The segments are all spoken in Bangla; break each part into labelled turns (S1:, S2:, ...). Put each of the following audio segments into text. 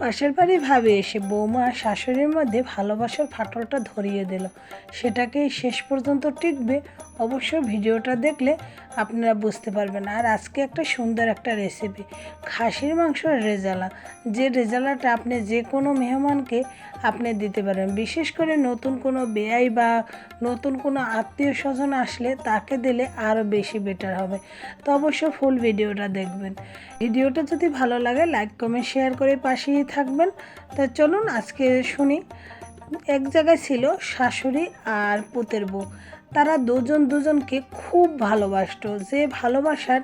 S1: পাশের বাড়ি ভাবে এসে বৌমা শাশুড়ির মধ্যে ভালোবাসার ফাটলটা ধরিয়ে দিল। সেটাকেই শেষ পর্যন্ত টিকবে। অবশ্য ভিডিওটা দেখলে আপনারা বুঝতে পারবেন। আর আজকে একটা সুন্দর একটা রেসিপি খাসির মাংসের রেজালা। যে রেজালাটা আপনি যে কোনো মেহমানকে আপনি দিতে পারেন। বিশেষ করে নতুন কোনো বেয়াই বা নতুন কোনো আত্মীয় স্বজন আসলে তাকে দিলে আরও বেশি বেটার হবে। তো অবশ্য ফুল ভিডিওটা দেখবেন। ভিডিওটা যদি ভালো লাগে লাইক কমেন্ট শেয়ার করে পাশেই থাকবেন। তা চলুন আজকে শুনি। এক জায়গায় ছিল শাশুড়ি আর পুতের বউ। তারা দুজন দুজনকে খুব ভালোবাসত। যে ভালোবাসার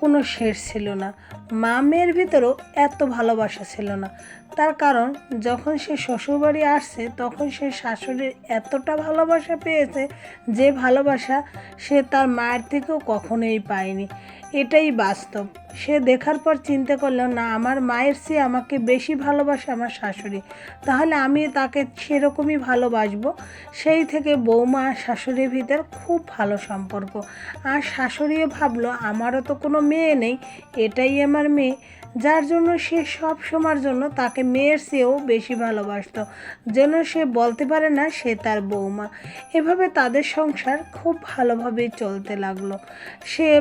S1: কোনো শেষ ছিল না। মামের ভিতরেও এত ভালোবাসা ছিল না। তার কারণ, যখন সে শ্বশুরবাড়ি আসছে, তখন সে শাশুড়ির এতটা ভালোবাসা পেয়েছে যে ভালোবাসা সে তার মায়ের থেকেও কখনোই পায়নি। এটাই বাস্তব। সে দেখার পর চিন্তা করল, না, আমার মায়ের চেয়ে আমাকে বেশি ভালোবাসে আমার শাশুড়ি। তাহলে আমি তাকে সেরকমই ভালোবাসবো? সেই থেকে বৌমা আর শাশুড়ির ভিতর খুব ভালো সম্পর্ক। আর শাশুড়িও ভাবলো, আমারও তো কোনো মেয়ে নেই, এটাই আমার মেয়ে। যার জন্য সে সব সময়ের জন্য তাকে মেয়ের চেয়েও বেশি ভালোবাসত। যেন সে বলতে পারে না সে তার বৌমা। এভাবে তাদের সংসার খুব ভালোভাবে চলতে লাগল। সে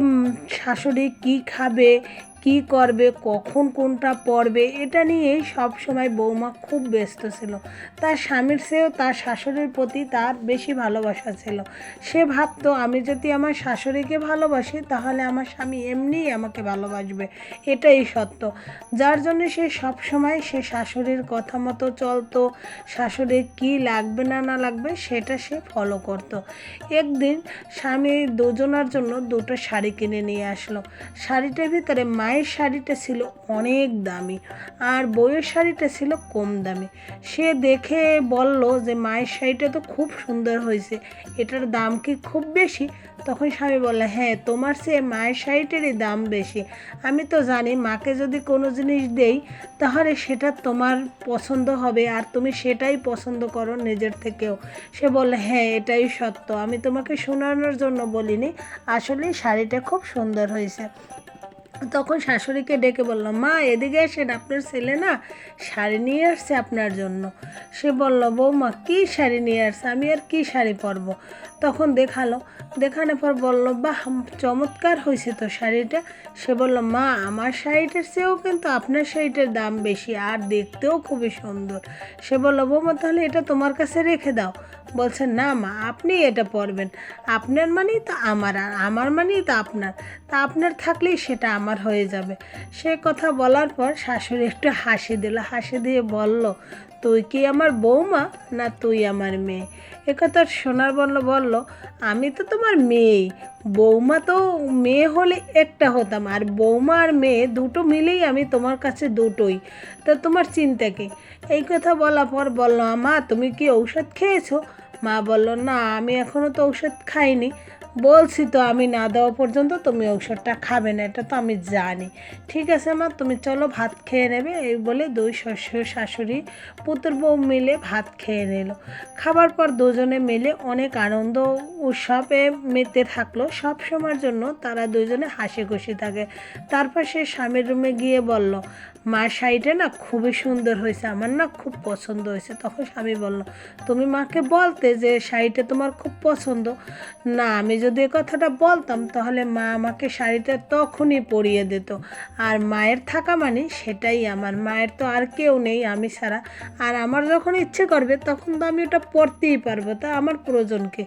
S1: শাশুড়ি কি খাবে কি করবে, কখন কোনটা পড়বে, এটা নিয়েই সব সময় বৌমা খুব ব্যস্ত ছিল। তার স্বামীর চেয়েও তার শাশুড়ির প্রতি তার বেশি ভালোবাসা ছিল। সে ভাবতো, আমি যদি আমার শাশুড়িকে ভালোবাসি, তাহলে আমার স্বামী এমনিই আমাকে ভালোবাসবে। এটাই সত্য। যার জন্য সে সব সময় সে শাশুড়ির কথা মতো চলতো। শাশুড়ির কি লাগবে না না লাগবে, সেটা সে ফলো করতো। একদিন স্বামী দুজনার জন্য দুটো শাড়ি কিনে নিয়ে আসলো। শাড়িটার ভিতরে মায়ের শাড়িটা ছিল অনেক দামি আর বইয়ের শাড়িটা ছিল কম দামি। সে দেখে বলল যে, মায়ের শাড়িটা তো খুব সুন্দর হয়েছে, এটার দাম কি খুব বেশি? তখন স্বামী বললে হ্যাঁ তোমার সে মায়ের শাড়িটারই দাম বেশি। আমি তো জানি মাকে যদি কোনো জিনিস দেই, তাহলে সেটা তোমার পছন্দ হবে আর তুমি সেটাই পছন্দ করো নিজের থেকেও। সে বললে হ্যাঁ এটাই সত্য। আমি তোমাকে শোনানোর জন্য বলিনি। আসলে শাড়িটা খুব সুন্দর হয়েছে। তখন শাশুড়িকে ডেকে বললাম মা, এদিকে আসেন, আপনার ছেলে না শাড়ি নিয়ে আসছে আপনার জন্য। সে বলল, বৌমা, কী শাড়ি নিয়ে আসছে? আমি আর কী শাড়ি পরবো? তখন দেখাল, দেখানোর পর বলল, বাহ, চমৎকার হয়েছে তো শাড়িটা। সে বলল, মা, আমার শাড়িটার চেয়েও কিন্তু আপনার শাড়িটার দাম বেশি, আর দেখতেও খুবই সুন্দর। সে বলল, বৌমা, তাহলে এটা তোমার কাছে রেখে দাও। বলছে, না মা, আপনি এটা পরবেন আপনার মানেই তো আমার আর আমার মানেই তো আপনার। তা আপনার থাকলেই সেটা আমার হয়ে যাবে। সে কথা বলার পর শাশুড়ি একটু হাসি দিল। হাসি দিয়ে বলল তুই কি আমার বৌমা না তুই আমার মেয়ে? একথা সোনার বলল বলল, আমি তো তোমার মেয়েই। বৌমা তো মেয়ে হলে একটা হতাম, আর বৌমা আর মেয়ে দুটো মিলেই আমি তোমার কাছে দুটোই। তা তোমার চিন্তা কি? এই কথা বলার পর বলল, মা, তুমি কি ঔষধ খেয়েছো? মা বলল, না, আমি এখনও তো ঔষধ খাইনি। বলছি তো আমি না দেওয়া পর্যন্ত তুমি ঔষধটা খাবে না, এটা তো আমি জানি। ঠিক আছে মা, তুমি চলো ভাত খেয়ে নেবে, এই বলে দুই শ্বশুর শাশুড়ি পুত্র বউ মিলে ভাত খেয়ে নিল। খাবার পর দুজনে মিলে অনেক আনন্দ উৎসবে মেতে থাকল। সব সময়ের জন্য তারা দুজনে হাসি খুশি থাকে। তারপর সে স্বামীর রুমে গিয়ে বলল মার শাড়িটা না খুবই সুন্দর হয়েছে, আমার না খুব পছন্দ হয়েছে। তখন স্বামী বলল, তুমি মাকে বলতে যে শাড়িটা তোমার খুব পছন্দ? না, আমি যদি এ কথাটা বলতাম, তাহলে মা আমাকে শাড়িটা তখনই পরিয়ে দিত। আর মায়ের থাকা মানে সেটাই, আমার মায়ের তো আর কেউ নেই আমি ছাড়া। আর আমার যখন ইচ্ছে করবে, তখন তো আমি ওটা পরতেই পারব, তা আমার প্রয়োজনকে?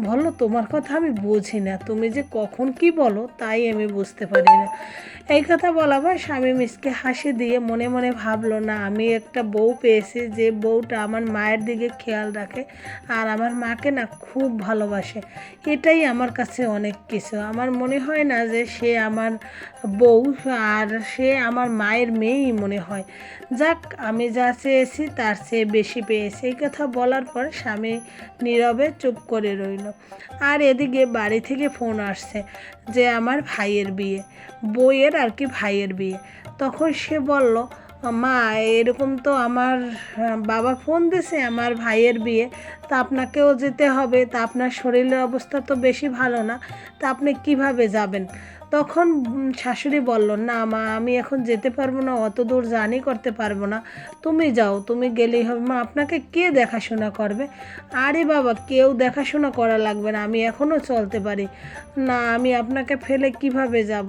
S1: বলো, তোমার কথা আমি বুঝি না, তুমি যে কখন কি বলো, তাই আমি বুঝতে পারি না। এই কথা বলা স্বামী মিসকে হাসি দিয়ে মনে মনে ভাবলো, না, আমি একটা বউ পেয়েছি যে বউটা আমার মায়ের দিকে খেয়াল রাখে আর আমার মাকে না খুব ভালোবাসে। এটাই আমার কাছে অনেক কিছু। আমার মনে হয় না যে সে আমার বউ আর সে আমার মায়ের মেয়েই মনে হয়। যাক, আমি যা চেয়েছি তার চেয়ে বেশি পেয়েছি। এই কথা বলার পর স্বামী নীরবে চুপ করে রইল। আর এদিকে বাড়ি থেকে ফোন আসছে যে আমার ভাইয়ের বিয়ে বইয়ের আর কি ভাইয়ের বিয়ে। তখন সে বলল, মা, এরকম তো আমার বাবা ফোন দিছে আমার ভাইয়ের বিয়ে। তা আপনাকেও যেতে হবে। তা আপনার শরীরের অবস্থা তো বেশি ভালো না। তা আপনি কীভাবে যাবেন? তখন শাশুড়ি বলল, না মা, আমি এখন যেতে পারব না, অত দূর জার্নি করতে পারব না। তুমি যাও, তুমি গেলেই হবে। মা, আপনাকে কে দেখাশোনা করবে? আরে বাবা, কেউ দেখাশোনা করা লাগবে না, আমি এখনও চলতে পারি। না, আমি আপনাকে ফেলে কীভাবে যাব?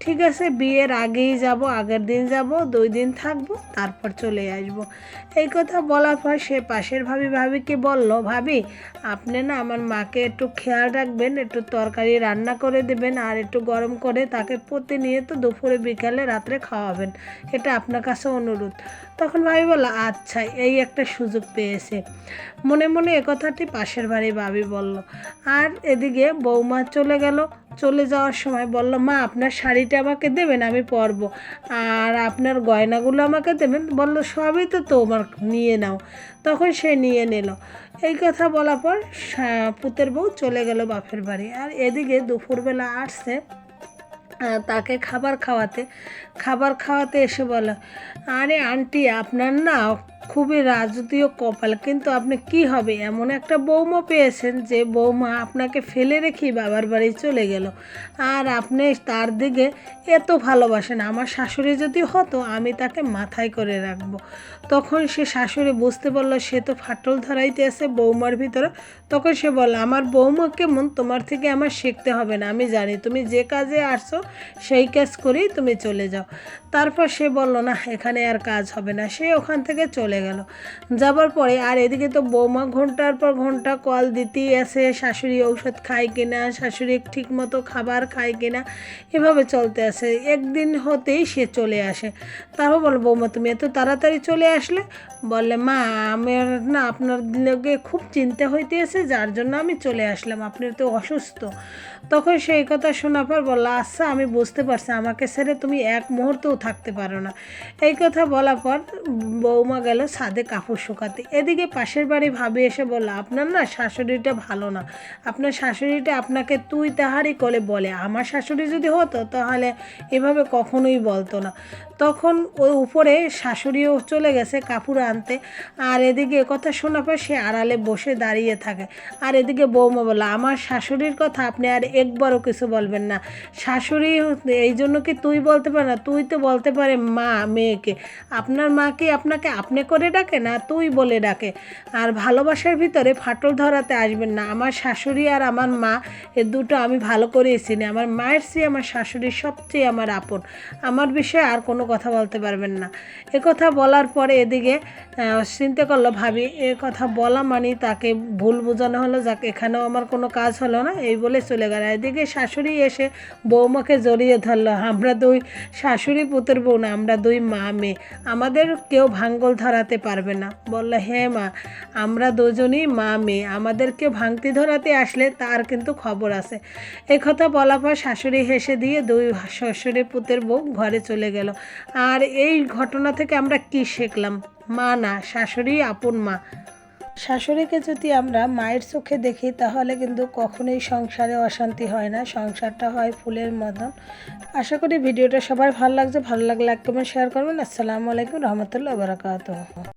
S1: ঠিক আছে, বিয়ের আগেই যাব, আগের দিন যাব, দুই দিন থাকব, তারপর চলে আসব। এই কথা বলার পর সে পাশের ভাবি ভাবিকে বলল, ভাবি, আপনি না আমার মাকে একটু খেয়াল রাখবেন, একটু তরকারি রান্না করে দেবেন, আর একটু গরম করে তাকে প্রতিনিয়ত দুপুরে, বিকালে, রাত্রে খাওয়াবেন। এটা আপনার কাছে অনুরোধ। তখন ভাবি বলল আচ্ছা এই একটা সুযোগ পেয়েছে। মনে মনে এ কথাটি পাশের বাড়ি ভাবি বলল। আর এদিকে বৌমা চলে গেল। চলে যাওয়ার সময় বলল, মা, আপনার শাড়িটা আমাকে দেবেন, আমি পরবো। আর আপনার গয়নাগুলো আমাকে দেবেন? বলল, সবই তো তোমার, নিয়ে নাও। তখন সে নিয়ে নিল। এই কথা বলার পর পুতের বউ চলে গেল বাপের বাড়ি। আর এদিকে দুপুরবেলা আসছে তাকে খাবার খাওয়াতে। খাবার খাওয়াতে এসে বলে, আরে আন্টি, আপনার না খুবই রাজকীয় কপাল, কিন্তু আপনি কি হবে? এমন একটা বৌমা পেয়েছেন যে বৌমা আপনাকে ফেলে রেখেই বাবার বাড়ি চলে গেল। আর আপনি তার দিকে এত ভালোবাসেন। আমার শাশুড়ি যদি হতো, আমি তাকে মাথায় করে রাখব। তখন সে শাশুড়ি বুঝতে পারল, সে তো ফাটল ধরাইতে আছে বৌমার ভিতরে। তখন সে বলল, আমার বৌমা কেমন? তোমার থেকে আমার শিখতে হবে না। আমি জানি, তুমি যে কাজে আসছো সেই কাজ করেই তুমি চলে যাও। তারপর সে বলল, না, এখানে আর কাজ হবে না। সে ওখান থেকে চলে গেল। যাবার পরে, আর এদিকে তো বৌমা ঘণ্টার পর ঘণ্টা কল দিতেই আছে শাশুড়ি ঔষধ খায় কিনা, শাশুড়ি ঠিক মতো খাবার খায় কিনা, এভাবে চলতে আছে একদিন হতেই সে চলে আসে। তারপর বল বৌমা, তুমি এত তাড়াতাড়ি চলে আসলে? বললে, মা, আমার না, আপনার লোকে খুব চিন্তা হইতেছে, যার জন্য আমি চলে আসলাম, আপনি তো অসুস্থ। তখন সেই কথা শোনার পর বলল আচ্ছা আমি বুঝতে পারছি, আমাকে ছেড়ে তুমি এক মুহূর্তেও থাকতে পারো না। এই কথা বলার পর বৌমা গেল ছাদে কাপড় শুকাতে। এদিকে পাশের বাড়ি ভাবি এসে বলল, আপনার না শাশুড়িটা ভালো না। আপনার শাশুড়িটা আপনাকে তুই তাহারই করে বলে। আমার শাশুড়ি যদি হতো তাহলে এভাবে কখনোই বলতো না। তখন ওই উপরে শাশুড়িও চলে গেছে কাপড় আনতে। আর এদিকে কথা শোনার পর সে আড়ালে বসে দাঁড়িয়ে থাকে। আর এদিকে বৌমা বলল, আমার শাশুড়ির কথা আপনি আর একবারও কিছু বলবেন না। শাশুড়ি এই জন্য কি তুই বলতে পারে না? তুই তো বলতে পারে মা, মেয়েকে। আপনার মা কি আপনাকে আপনি করে ডাকে না তুই বলে ডাকে? আর ভালোবাসার ভিতরে ফাটল ধরাতে আসবেন না। আমার শাশুড়ি আর আমার মা, এ দুটো আমি ভালো করেই চিনি। আমার মায়ের চেয়ে আমার শাশুড়ি সবচেয়ে আমার আপন। আমার বিষয়ে আর কোনো কথা বলতে পারবেন না। এ কথা বলার পরে এদিকে চিন্তা করল ভাবি, এ কথা বলা মানে তাকে ভুল বোঝানো হলো। যাক, এখানেও আমার কোনো কাজ হলো না। এই বলে চলে গেল। এদিকে শাশুড়ি এসে বৌমাকে জড়িয়ে ধরলো, আমরা দুই শাশুড়ি পুতের বউ না আমরা দুই মা মেয়ে, আমাদের কেউ ভাঙ্গল ধরাতে পারবে না। বলল হ্যাঁ মা, আমরা দুজনই মা মেয়ে আমাদেরকে ভাঙতি ধরাতে আসলে তার কিন্তু খবর আছে। এই কথা বলার পর শাশুড়ি হেসে দিয়ে দুই শ্বশুরে পুতের বউ ঘরে চলে গেল। আর এই ঘটনা থেকে আমরা কি শিখলাম? মা না, শাশুড়ি আপন মা। শাশুড়িকে যদি আমরা মায়ের চোখে দেখি, তাহলে কিন্তু কখনোই সংসারে অশান্তি হয় না। সংসারটা হয় ফুলের মতন। আশা করি ভিডিওটা সবার ভালো লাগছে। ভালো লাগলে এক কমেন্ট শেয়ার করবেন। আসসালামু আলাইকুম, রহমতুল্লাহ, বারাকাতুহ।